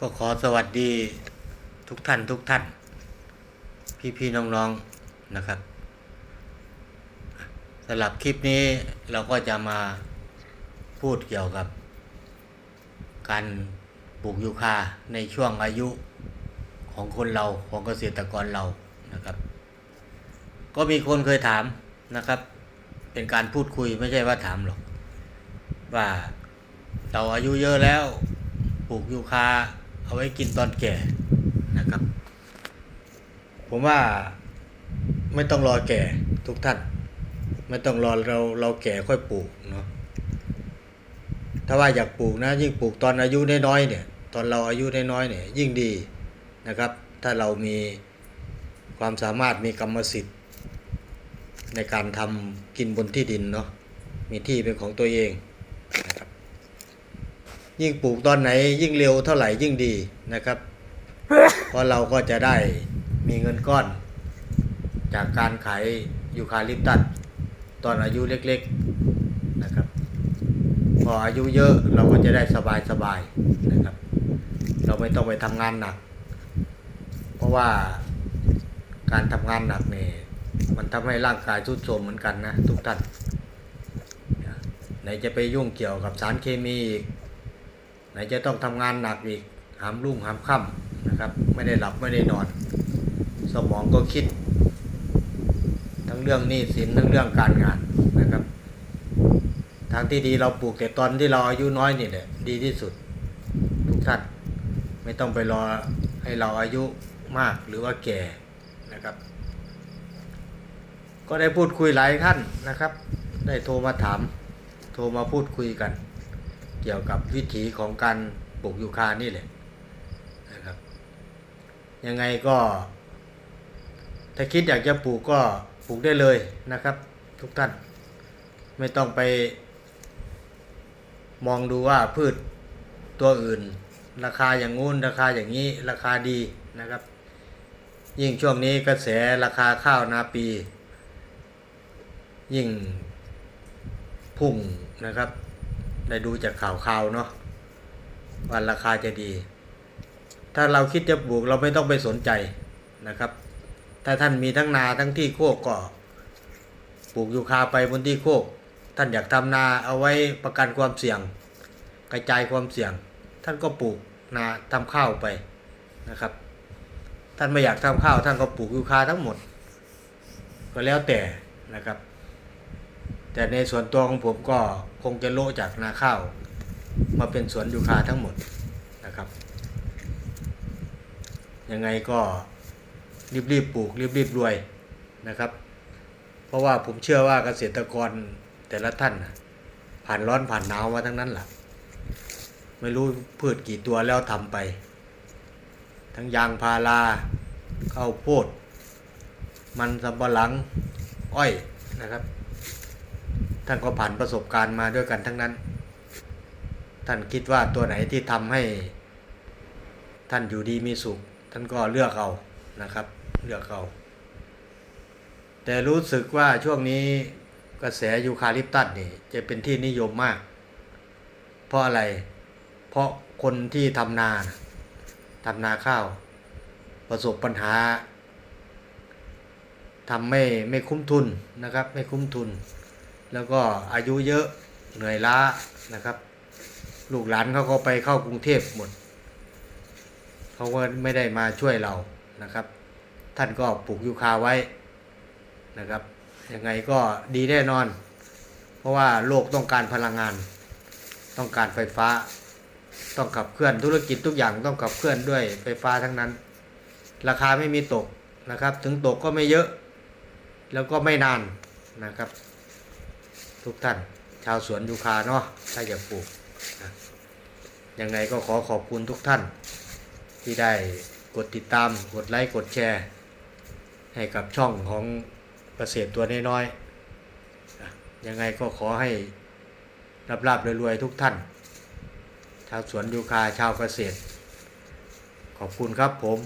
ก็ขอสวัสดีทุกท่านทุกท่าน พี่พี่ๆน้องๆนะครับสำหรับคลิปนี้เราก็จะมาพูดเกี่ยวกับ การปลูกยูคาในช่วงอายุของคนเราของเกษตรกรเรานะครับ ก็มีคนเคยถามนะครับ เป็นการพูดคุยไม่ใช่ว่าถามหรอก ว่าเราอายุเยอะแล้วปลูกยูคา เอาไว้กินตอนแก่นะครับ ผมว่าไม่ต้องรอแก่ทุกท่าน ไม่ต้องรอเราเราแก่ค่อยปลูกเนาะถ้าว่าอยากปลูกนะยิ่งปลูกตอนอายุน้อยๆเนี่ย ตอนเราอายุน้อยๆเนี่ยยิ่งดีนะครับ ถ้าเรามีความสามารถมีกรรมสิทธิ์ ในการทำกินบนที่ดินเนาะมีที่เป็นของตัวเองนะครับ ยิ่งปลูกตอนไหน ยิ่งเร็วเท่าไหร่ยิ่งดีนะครับ เพราะเราก็จะได้มีเงินก้อน จากการขายยูคาลิปตัสตอนอายุเล็กๆนะครับ พออายุเยอะเราก็จะได้สบายๆนะครับ เราไม่ต้องไปทำงานหนัก เพราะว่าการทำงานหนักเนี่ยมันทำให้ร่างกายทรุดโทรมเหมือนกันนะทุกท่านไหนจะไปยุ่งเกี่ยวกับสารเคมีอีก ไหนจะต้องทำงานหนักอีกหามรุ่งหามค่ำนะครับ ไม่ได้หลับไม่ได้นอน สมองก็คิด ทั้งเรื่องหนี้สินทั้งเรื่องการงานนะครับ ทางที่ดีเราปลูกแต่ตอนที่เราอายุน้อยนี่แหละดีที่สุด ทุกท่านไม่ต้องไปรอให้เราอายุมากหรือว่าแก่นะครับ ก็ได้พูดคุยหลายท่านนะครับ ได้โทรมาถาม โทรมาพูดคุยกัน เกี่ยวกับวิถีของการปลูกยูคานี่แหละนะครับ ยังไงก็ ถ้าคิดอยากจะปลูกก็ปลูกได้เลยนะครับ ทุกท่านไม่ต้องไป มองดูว่าพืชตัวอื่น ราคาอย่างงู้นราคาอย่างนี้ราคาดีนะครับ ยิ่งช่วงนี้กระแสราคาข้าวนาปี ยิ่งพุ่งนะครับ ได้ดูจากข่าวข่าวเนาะว่าราคาจะดี ถ้าเราคิดจะปลูกเราไม่ต้องไปสนใจนะครับ ถ้าท่านมีทั้งนาทั้งที่โคกก็ปลูกยูคาไปบนที่โคก ท่านอยากทำนาเอาไว้ประกันความเสี่ยง กระจายความเสี่ยง ท่านก็ปลูกนาทำข้าวไปนะครับ ท่านไม่อยากทำข้าวท่านก็ปลูกยูคาทั้งหมด ก็แล้วแต่นะครับ แต่ในส่วนตัวของผมก็คงจะโลจากนาข้าวมาเป็นสวนยูคาทั้งหมดนะครับ ยังไงก็รีบๆปลูกรีบๆรวยนะครับ เพราะว่าผมเชื่อว่าเกษตรกรแต่ละท่าน ผ่านร้อนผ่านหนาวมาทั้งนั้นแหละไม่รู้พืชกี่ตัวแล้วทำไป ทั้งยางพาราข้าวโพด มันสำปะหลัง อ้อยนะครับ ท่านก็ผ่านประสบการณ์มาด้วยกันทั้งนั้น ท่านคิดว่าตัวไหนที่ทำให้ ท่านอยู่ดีมีสุข ท่านก็เลือกเอานะครับ เลือกเอา แต่รู้สึกว่าช่วงนี้กระแสยูคาลิปตัสนี่จะเป็นที่นิยมมาก เพราะอะไร เพราะคนที่ทำนานะทำนาข้าว ประสบปัญหาทำไม่ไม่คุ้มทุนนะครับ ไม่คุ้มทุน แล้วก็อายุเยอะเหนื่อยล้านะครับ ลูกหลานเขาก็ไปเข้ากรุงเทพหมดเขาก็ไม่ได้มาช่วยเรานะครับ ท่านก็ปลูกยูคาไว้นะครับยังไงก็ดีแน่นอน เพราะว่าโลกต้องการพลังงาน ต้องการไฟฟ้า ต้องขับเคลื่อนธุรกิจทุกอย่างต้องขับเคลื่อนด้วยไฟฟ้าทั้งนั้น ราคาไม่มีตกนะครับ ถึงตกก็ไม่เยอะ แล้วก็ไม่นานนะครับ ทุกท่าน ชาวสวนยูคาเนาะถ้าอยากปลูกยังไงก็ขอขอบคุณทุกท่าน ที่ได้กดติดตามกดไลค์กดแชร์ ให้กับช่องของเกษตรตัวน้อยๆยังไงก็ขอให้รับราบรวยๆทุกท่าน ชาวสวนยูคาชาวเกษตร ขอบคุณครับผม